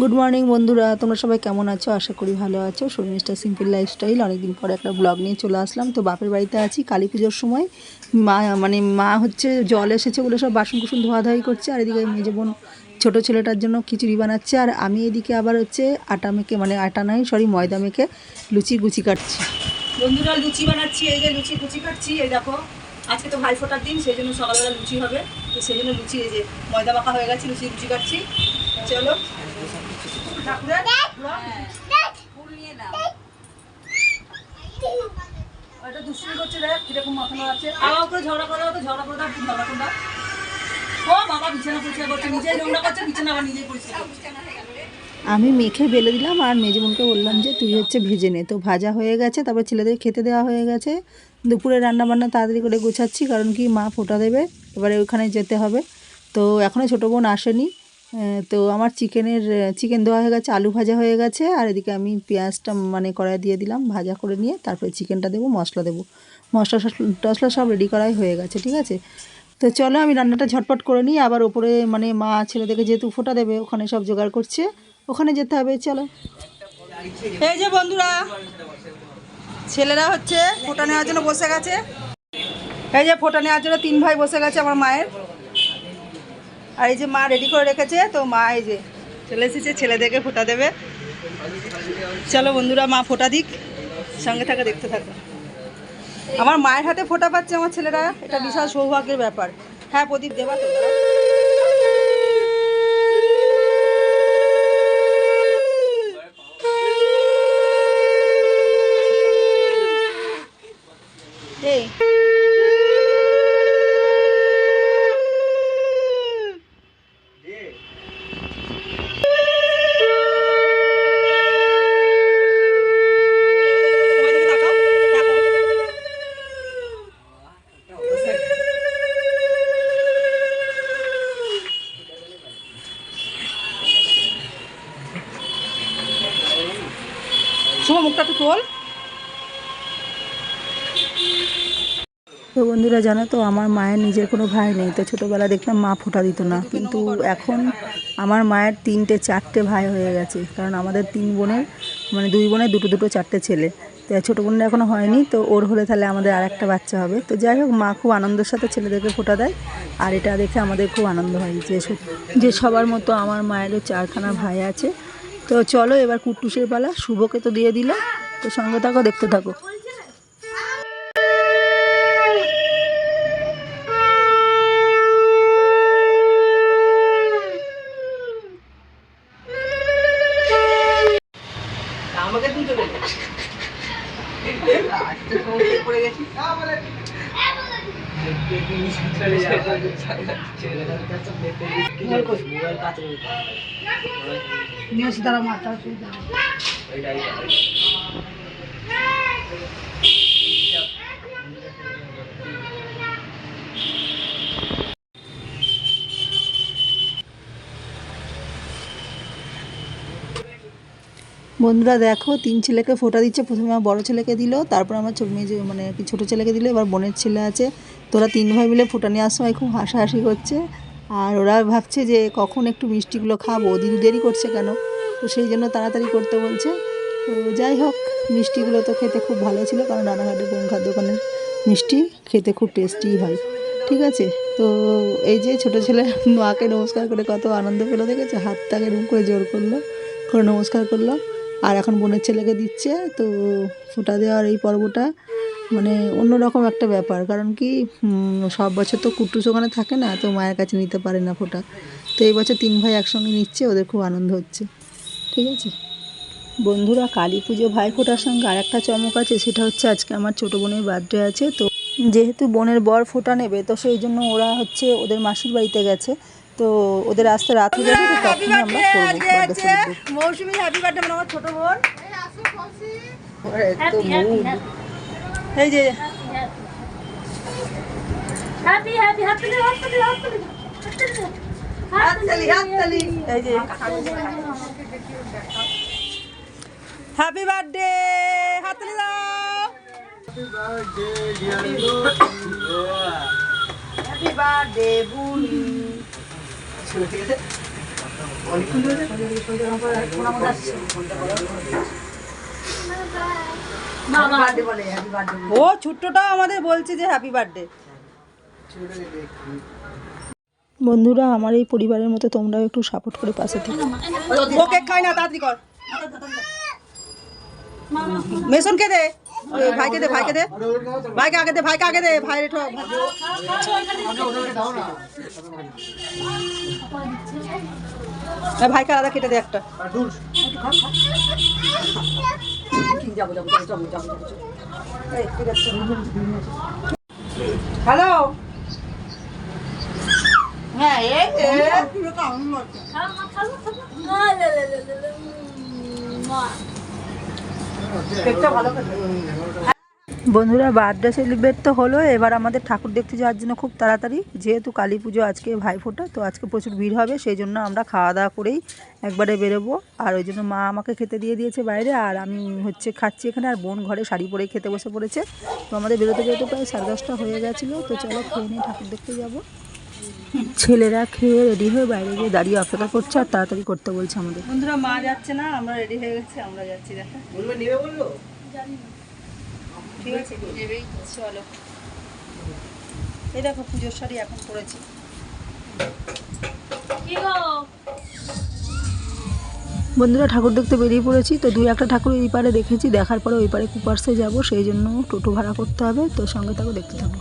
Good morning বন্ধুরা। তোমরা সবাই কেমন আছো? আশা করি ভালো আছো। শর্মিষ্ঠা সিম্পল লাইফস্টাইল অনেকদিন পরে একটা ব্লগ নিয়ে চলে আসলাম। তো বাপের বাড়িতে আছি কালী পুজোর সময়। মা মানে মা হচ্ছে জল এসেছে বলে সব বাসন কুসন ধোয়াধাই করছে। আর এদিকে মেজে বোন ছোটো ছেলেটার জন্য খিচুড়ি বানাচ্ছে। আর আমি এদিকে আবার হচ্ছে আটা মেখে মানে আটা নয় সরি ময়দা মেখে লুচি গুচি কাটছি। বন্ধুরা, লুচি বানাচ্ছি। এই যে লুচি কুচি কাটছি। এই দেখো, আজকে তো ভাই ফোটার দিন, সেই জন্য সকালবেলা লুচি হবে। তো সেই জন্য লুচি, এই যে ময়দা মাখা হয়ে গেছে, লুচি লুচি কাটছি। চলো। ওটা দুষ্টুমি করছে দেখ কীরকম মাখানো আছে। আবার করে ঝগড়া করে তো ঝগড়া করে দাও ঝগড়া করে ও বাবা বিছানা পরিষ্কার করছে নিজেই নোংরা করছে বিছানা আবার নিজেই পরিষ্কার করছে আমি মেখে বেলে দিলাম আর মেজে বোনকে বললাম যে তুই হচ্ছে ভেজে নে। তো ভাজা হয়ে গেছে তারপর ছেলেদের খেতে দেওয়া হয়ে গেছে। দুপুরে রান্না বান্না তাড়াতাড়ি করে গোছাচ্ছি কারণ কি মা ফোটা দেবে। এবারে ওখানে যেতে হবে। তো এখনও ছোটো বোন আসেনি। তো আমার চিকেনের চিকেন দেওয়া হয়ে গেছে, আলু ভাজা হয়ে গেছে, আর এদিকে আমি পেঁয়াজটা মানে কড়াই দিয়ে দিলাম, ভাজা করে নিয়ে তারপরে চিকেনটা দেবো, মশলা দেবো। মশলা টশলা সব রেডি করাই হয়ে গেছে, ঠিক আছে? তো চলো আমি রান্নাটা ঝটপট করে নিই, আবার ওপরে মানে মা ছেলেদেরকে যেহেতু ফোটা দেবে, ওখানে সব জোগাড় করছে, ওখানে যেতে হবে, চলো। এই যে বন্ধুরা, ছেলেরা হচ্ছে ফোটা নেওয়ার জন্য বসে গেছে। এই যে ফোটা নেওয়ার জন্য তিন ভাই বসে গেছে আমার মায়ের। আর এই যে মা রেডি করে রেখেছে, তো মা এই যে চলে এসেছে, ছেলেদেরকে ফোটা দেবে। চলো বন্ধুরা, মা ফোটা দিক, সঙ্গে থাকা, দেখতে থাকো। আমার মায়ের হাতে ফোটা পাচ্ছে আমার ছেলেরা, এটা বিশাল সৌভাগ্যের ব্যাপার। হ্যাঁ প্রদীপ দেবা তো এই তোমার দিকে তাকাও, তাকাও। শুভ মুখটা একটু তোল তো বন্ধুরা জানো তো, আমার মায়ের নিজের কোনো ভাই নেই, তো ছোটোবেলা দেখতাম মা ফোঁটা দিত না। কিন্তু এখন আমার মায়ের তিনটে, চারটে ভাই হয়ে গেছে, কারণ আমাদের তিন বোনের মানে দুই বোনের দুটো দুটো, চারটে ছেলে। তো ছোটো বোনের এখনও হয়নি, তো ওর হলে তাহলে আমাদের আর একটা বাচ্চা হবে। তো যাই হোক, মা খুব আনন্দের সাথে ছেলেদেরকে ফোটা দেয়, আর এটা দেখে আমাদের খুব আনন্দ হয় যে যে সবার মতো আমার মায়েরও চারখানা ভাই আছে। তো চলো এবার কুট্টুসের পালা, শুভকে তো দিয়ে দিল। তো সঙ্গে থাকো, দেখতে থাকো আমাকে তুই চলে যা। আজকে তো পড়ে গেছি। বন্ধুরা দেখো, তিন ছেলেকে ফোটা দিচ্ছে। প্রথমে আমার বড় ছেলেকে দিল, তারপর আমার ছোট মেয়ে মানে ছোটো ছেলেকে দিল, এবার বোনের ছেলে আছে। তোরা তিন ভাই মিলে ফোটা নেওয়ার সময় খুব হাসাহাসি করছে। আর ওরা ভাবছে যে কখন একটু মিষ্টিগুলো খাব। দিদি দেরি করছে কেন? তো সেই জন্য তাড়াতাড়ি করতে বলছে। তো যাই হোক, মিষ্টিগুলো তো খেতে খুব ভালো ছিল, কারণ রানাঘাটের গঙ্গার দোকানের মিষ্টি খেতে খুব টেস্টি হয়। ঠিক আছে? তো এই যে ছোটো ছেলে মাকে নমস্কার করে কত আনন্দ পেল, দেখেছে? হাতটাকে রুম করে জোর করল, করে নমস্কার করল। আর এখন বোনের ছেলেকে দিচ্ছে, তো ফোঁটা দেওয়ার এই পর্বটা মানে অন্যরকম একটা ব্যাপার। কারণ কি সব বছর তো কুট্টুস ওখানে থাকে না তো মায়ের কাছে নিতে পারে না ফোঁটা। তো এই বছর তিন ভাই একসঙ্গে নিচ্ছে ওদের খুব আনন্দ হচ্ছে। ঠিক আছে? বন্ধুরা কালী পুজো ভাই ফোটার সঙ্গে আরেকটা চমক আছে সেটা হচ্ছে আজকে আমার ছোটো বোনের বার্থডে আছে। তো যেহেতু বোনের বর ফোঁটা নেবে তো সেই জন্য ওরা হচ্ছে ওদের মাসির বাড়িতে গেছে। তো ওদের আসতে রাত হয়ে যাবে তো তখনই আমরা মৌসুমি হ্যাপি বার্থডে মানে আমার ছোট বোন। এই যে হাততালি হাততালি এই যে হ্যাপি বার্থডে হাততালি দাও। হ্যাপি বার্থডে বুনি ও ছোট্টটাও আমাদের বলছে যে হ্যাপি বার্থডে বন্ধুরা আমার এই পরিবারের মতো তোমরাও একটু সাপোর্ট করে পাশে থেকে। ও কেক খাই না তাড়াতাড়ি কর। মেশনকে দে? ভাইকে দে ভাইকে দে। ভাইকে আগে দে ভাইকে আগে দে ভাই রেঠো ভাইকে আলাদা কেটে দে একটা হ্যালো হ্যাঁ ভালো বন্ধুরা বার্থডে সেলিব্রেট তো হলো এবার আমাদের ঠাকুর দেখতে যাওয়ার জন্য খুব তাড়াতাড়ি। যেহেতু কালী পুজো আজকে ভাইফোঁটা তো আজকে প্রচুর ভিড় হবে সেই জন্য আমরা খাওয়া দাওয়া করেই একবারে বেরোবো। আর ওই জন্য মা আমাকে খেতে দিয়ে দিয়েছে বাইরে আর আমি হচ্ছে খাচ্ছি এখানে আর বোন ঘরে শাড়ি পরেই খেতে বসে পড়েছে। তো আমাদের বেরোতে বেরোতে প্রায় সাড়ে দশটা হয়ে গেছিল তো চলো খেয়ে নিয়ে ঠাকুর দেখতে যাব। ছেলেরা খেয়ে রেডি হয়ে বাইরে গিয়ে দাঁড়িয়ে অপেক্ষা করছে আর তাড়াতাড়ি করতে বলছে আমাদের। বন্ধুরা মা যাচ্ছে না আমরা রেডি হয়ে গেছি আমরা যাচ্ছি দেখা। বলবে নেবে বলল? ঠিক আছে নেবেই চলো। এই দেখো পুজোর শাড়ি এখন পরেছি। বন্ধুরা ঠাকুর দেখতে বেরিয়ে পড়েছি। তো দুই একটা ঠাকুর এই পারে দেখেছি। দেখার পরে ওই পারে কুপার্সে যাব সেই জন্য টোটো ভাড়া করতে হবে। তো সঙ্গে তাকে দেখতে থাকো।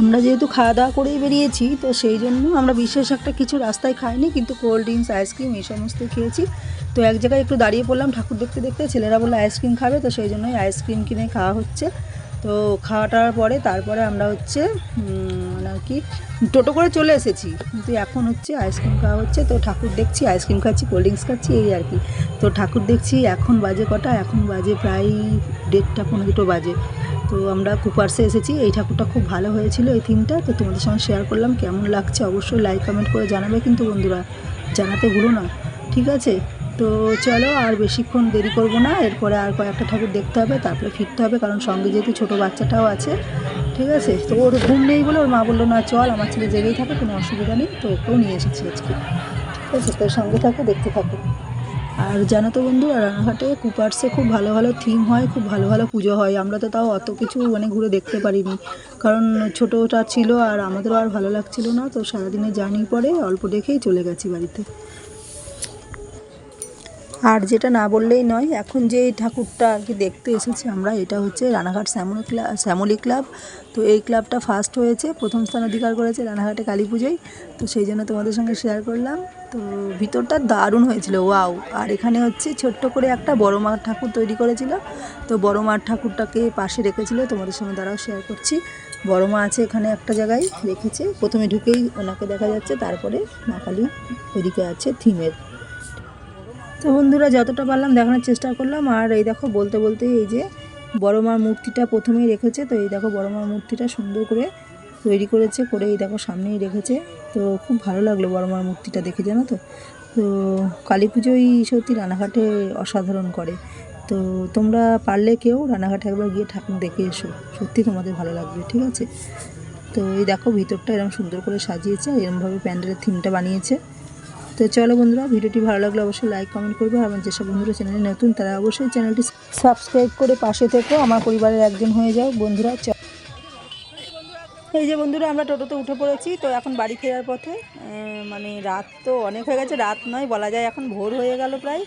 আমরা যেহেতু খাওয়া দাওয়া করেই বেরিয়েছি তো সেই জন্য আমরা বিশেষ একটা কিছু রাস্তায় খাইনি কিন্তু কোল্ড ড্রিঙ্কস আইসক্রিম এই সমস্ত খেয়েছি। তো এক জায়গায় একটু দাঁড়িয়ে পড়লাম, ঠাকুর দেখতে দেখতে ছেলেরা বলল আইসক্রিম খাবে, তো সেই জন্যই আইসক্রিম কিনে খাওয়া হচ্ছে। তো খাওয়াটার পরে তারপরে আমরা হচ্ছে মানে আর কি, টোটো করে চলে এসেছি। কিন্তু এখন হচ্ছে আইসক্রিম খাওয়া হচ্ছে, তো ঠাকুর দেখছি আইসক্রিম খাচ্ছি কোল্ড ড্রিঙ্কস খাচ্ছি, এই আর কি। তো ঠাকুর দেখছি এখন বাজে কটা, এখন বাজে প্রায় দেড়টা পনেরো দুটো বাজে। তো আমরা কুপার্সে এসেছি, এই ঠাকুরটা খুব ভালো হয়েছিল এই থিমটা তো তোমাদের সঙ্গে শেয়ার করলাম, কেমন লাগছে অবশ্যই লাইক কমেন্ট করে জানাবে কিন্তু বন্ধুরা, জানাতে ভুলো না, ঠিক আছে? তো চলো আর বেশিক্ষণ দেরি করব না, এরপরে আর কয়েকটা ঠাকুর দেখতে হবে, তারপরে ফিরতে হবে, কারণ সঙ্গে যেহেতু ছোটো বাচ্চাটাও আছে, ঠিক আছে? তো ওর ঘুম নেই বলে ওর মা বলল, না, চল, আমার ছেলে জেগেই থাকে কোনো অসুবিধা নেই। তো ওকেও নিয়ে এসেছি আজকে, ঠিক আছে? তোর সঙ্গে থাকো, দেখতে থাকো। আর জানো তো বন্ধু, রানাঘাটে কুপার্সে খুব ভালো ভালো থিম হয়, খুব ভালো ভালো পুজো হয়, আমরা তো তাও অত কিছু মানে ঘুরে দেখতে পারিনি, কারণ ছোটোটা ছিল আর আমাদেরও আর ভালো লাগছিল না, তো সারাদিনে জার্নি পরে অল্প দেখেই চলে গেছি বাড়িতে। আর যেটা না বললেই নয়, এখন যে এই ঠাকুরটা আর কি দেখতে এসেছি আমরা, এটা হচ্ছে রানাঘাট শ্যামল ক্লাব শ্যামলী ক্লাব। তো এই ক্লাবটা ফার্স্ট হয়েছে, প্রথম স্থান অধিকার করেছে রানাঘাটে কালী পুজোয়। তো সেই জন্য তোমাদের সঙ্গে শেয়ার করলাম। তো ভিতরটা দারুণ হয়েছিল ওয়াও আর এখানে হচ্ছে ছোট্ট করে একটা বড় মার ঠাকুর তৈরি করেছিল। তো বড় মার ঠাকুরটাকে পাশে রেখেছিল, তোমাদের সঙ্গে দ্বারাও শেয়ার করছি। বড় মা আছে এখানে একটা জায়গায় রেখেছে, প্রথমে ঢুকেই ওনাকে দেখা যাচ্ছে, তারপরে মা কালী ওইদিকে আছে থিমের তো বন্ধুরা, যতটা পারলাম দেখানোর চেষ্টা করলাম। আর এই দেখো, বলতে বলতে এই যে বড় মার মূর্তিটা প্রথমেই রেখেছে। তো এই দেখো, বড় মার মূর্তিটা সুন্দর করে তৈরি করেছে, করে এই দেখো সামনেই রেখেছে। তো খুব ভালো লাগল বড় মার মূর্তিটা দেখে, জানো তো? তো কালী পুজোই সত্যি রানাঘাটে অসাধারণ করে। তো তোমরা পারলে কেউ রানাঘাটে একবার গিয়ে ঠাকুর দেখে এসো। সত্যি তোমাদের ভালো লাগবে, ঠিক আছে? তো এই দেখো, ভিতরটা এরকম সুন্দর করে সাজিয়েছে, আর এরমভাবে প্যান্ডেলের থিমটা বানিয়েছে। তো চলো বন্ধুরা ভিডিওটি ভালো লাগলে অবশ্যই লাইক কমেন্ট করবে। আমার যেসব বন্ধুরা চ্যানেলে নতুন তারা অবশ্যই চ্যানেলটি সাবস্ক্রাইব করে পাশে থেকো। আমার পরিবারের একজন হয়ে যাও। বন্ধুরা এই যে বন্ধুরা আমরা টোটোতে উঠে পড়েছি। তো এখন বাড়ি ফেরার পথে। মানে রাত তো অনেক হয়ে গেছে রাত নয় বলা যায় এখন ভোর হয়ে গেল প্রায়।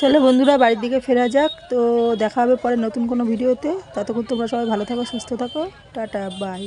চলো বন্ধুরা, বাড়ির দিকে ফেরা যাক। তো দেখা হবে পরে নতুন কোনো ভিডিওতে। ততক্ষণ তোমরা সবাই ভালো থাকো, সুস্থ থাকো। Tata bye